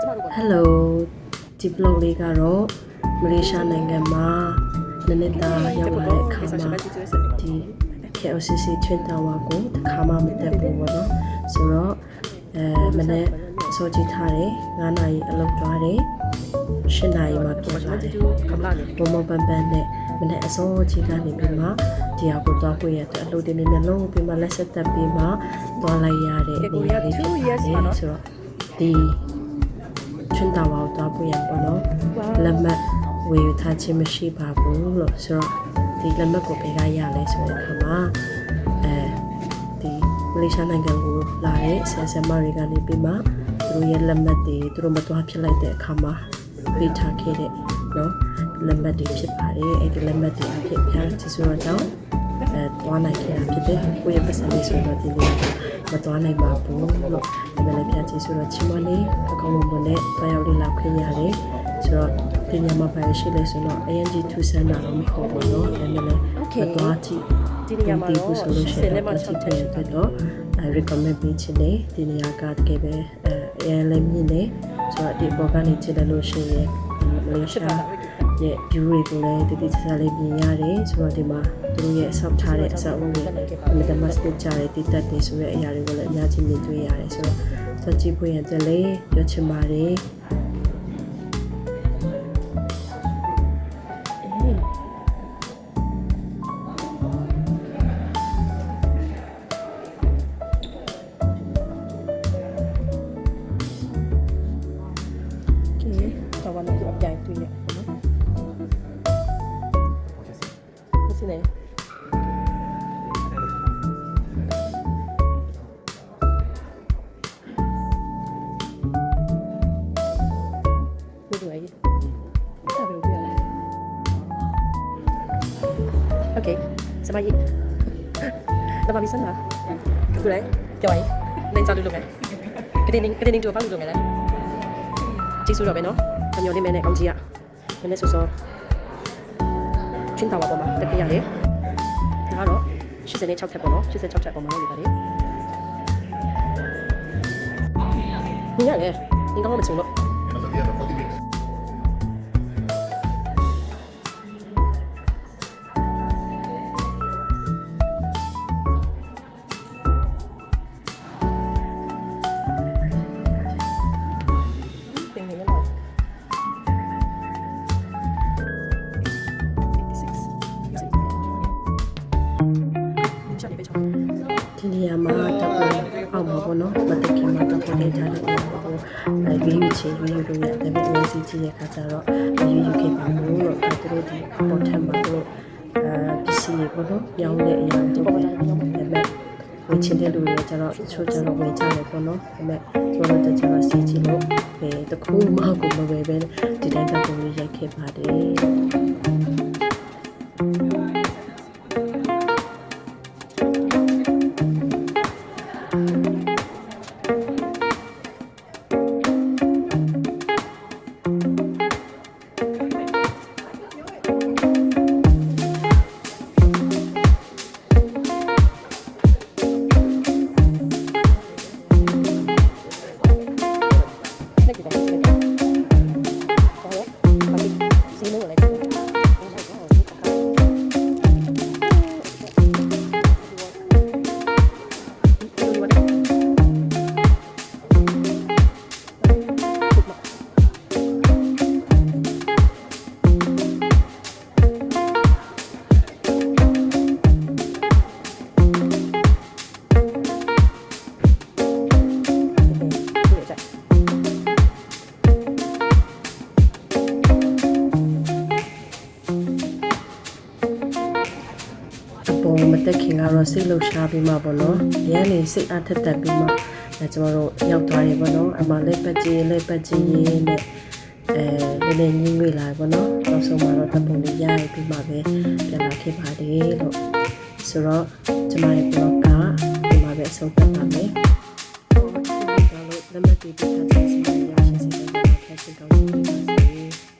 Hello ဒီ blog လေးကတော့မလေးရှားနိုင်ငံမှာနနစ်သားရောက်လာတဲ့အခါမှာဒီ KLCC Twin Tower ကိုတစ်ခါမှမတက်ဘူးပေါ့နော်ဆိုတော့အဲမနေ့အစောကြီးထားတယ်9နာရီအလုပ်သွားတယ်10နာရီမှပြန်လာတယ်ဘုံဘပန်ပန်နဲ့မနေ့အစောကြီးကနေပြီးမှဒီဟာကိုသွားကိုရတဲ့အလုပ်တွေနဲ့နှလုံးကိုပြီးမှလက်ဆက်တက်ပြီးမှသွားလိုက်ရတဲ့နေရာလေးဖြစ်ပါတယ်ဆိုတော့ဒီ ချွန်းတာဝါကိုသွားဖို့ရပေါ့နော်လက်မှတ်ဝေယူထားခြင်းမရှိပါဘူးလို့ဆိုတော့ဒီလက်မှတ်ကိုပေးရရလဲဆိုတဲ့အခါမှာအဲဒီမလေးရှားနိုင်ငံကိုလာတဲ့ဆရာဆရာမတွေကနေပြီးမှသူတို့ရဲ့လက်မှတ်တွေသူတို့မသွားဖြစ်လိုက်တဲ့အခါမှာပေးထားခဲ့တဲ့နော်လက်မှတ်တွေဖြစ်ပါတယ်အဲ့ဒီလက်မှတ်တွေအဖြစ်ဖျားချဆိုတော့ကြောင့် အဲသွားနိုင်ခဲ့တာဖြစ်တယ်ကိုယ့်ရဲ့ပတ်စံလေးဆိုတော့ဒီလိုမသွားနိုင်ပါဘူးလို့ဒီမဲ့လည်းဖျားချဆိုတော့ချီမလေးအကောင်မမနဲ့တွားရောက်လေးလာခွင့်ရတယ်ဆိုတော့ဒီညမှာပါရှိလဲဆိုတော့ ANG 2ဆန်းတာတော့မဟုတ်ဘူးเนาะဒါမဲ့လည်းမသွားကြည့် ဒီနေရာမှာတော့ ဆိုလို့ရှိရင်တော့ကြည့်တဲ့အတွက်တော့အဲ recommend ပေးချင်တယ်ဒီနေရာကတကယ်ပဲအဲအဲလည်းမြင်နေဆိုတော့ဒီပေါ်ကနေကြည့်တယ်လို့ရှိရင်မလေးရှား ရဲ့ view တွေကိုလည်းတတိကျကျလေးမြင်ရတယ်ဆိုတော့ဒီမှာသူတို့ရဲ့ဆောက်ထားတဲ့အဆောက်အဦတွေအမြဲတမ်းစကြတဲ့တည်တက်တယ်ဆိုတဲ့အရာတွေကိုလည်းအများကြီးမြင်တွေ့ရတယ်ဆိုတော့သွားကြည့်ဖို့ရတဲ့လေပြောချင်ပါတယ် 맛있네. ok, sao bay gì đâu mà bị sân hả? Cứ đấy cho ấy lên sao được được này. Cái tên cái tên chưa phát được được này chị xui rồi bé nó. Làm nhiều lên mẹ này công chị ạ. Mẹ này sụt sụt ချင်းတာဝါပေါ်မှာတက်ပြရတယ်။ဒါကတော့86ထက်ပေါ့နော်86ထက်ပေါ်မှာလုပ်နေပါတယ်။ညရတယ်။ဒီကောင်းမချုံလို့ ရာမှာတပ်ပေါ်အောင်မှာပေါ့နော်မတက်ခင်မှာတပ်ပေါ်လေးထားတဲ့နေရာကိုအဲရွေးယူချင်ရွေးယူလို့ရတယ်ဒါပေမဲ့စီကြည့်ရခါကျတော့ရွေးယူခဲ့ပါဘူးလို့အဲသူတို့ဒီပေါ်ထက်မှာတို့အဲပစ္စည်းတွေပေါ့နော်ညောင်းတဲ့အရာတွေပေါ့ဒါပေမဲ့ဝင်ချင်တဲ့လူတွေကျတော့ချိုးကျတော့ဝင်ကြတယ်ပေါ့နော်ဒါပေမဲ့ကျွန်တော်တို့ကျတော့စီကြည့်လို့အဲတခုမှကိုမဝယ်ပဲဒီတိုင်းတပ်ပေါ်လေးရိုက်ခဲ့ပါတယ် ပေါ်မတက်ခင်ကတော့စိတ်လှုပ်ရှားပြီးမှပေါ့နော်။ဒီကနေစိတ်အားထက်တက်ပြီးမှအဲကျွန်တော်တို့ရောက်သွားတယ်ပေါ့နော်။အမှလက်ပတ်ကြီးလက်ပတ်ကြီးရင်းနဲ့အဲနည်းနည်းညှိငွေလာပေါ့နော်။နောက်ဆုံးမှာတော့တပ်ပုံလေးရရပြီးမှပဲပြန်လာခဲ့ပါတယ်လို့ဆိုတော့ကျွန်မရဲ့ blog ကဒီမှာပဲအဆုံးသတ်ပါမယ်။ဟိုဒီကတော့လက်မှတ်တွေပြထားတဲ့စီစဉ်ရရှိစေတဲ့ fashion ကောင်းကြီးပါစေ။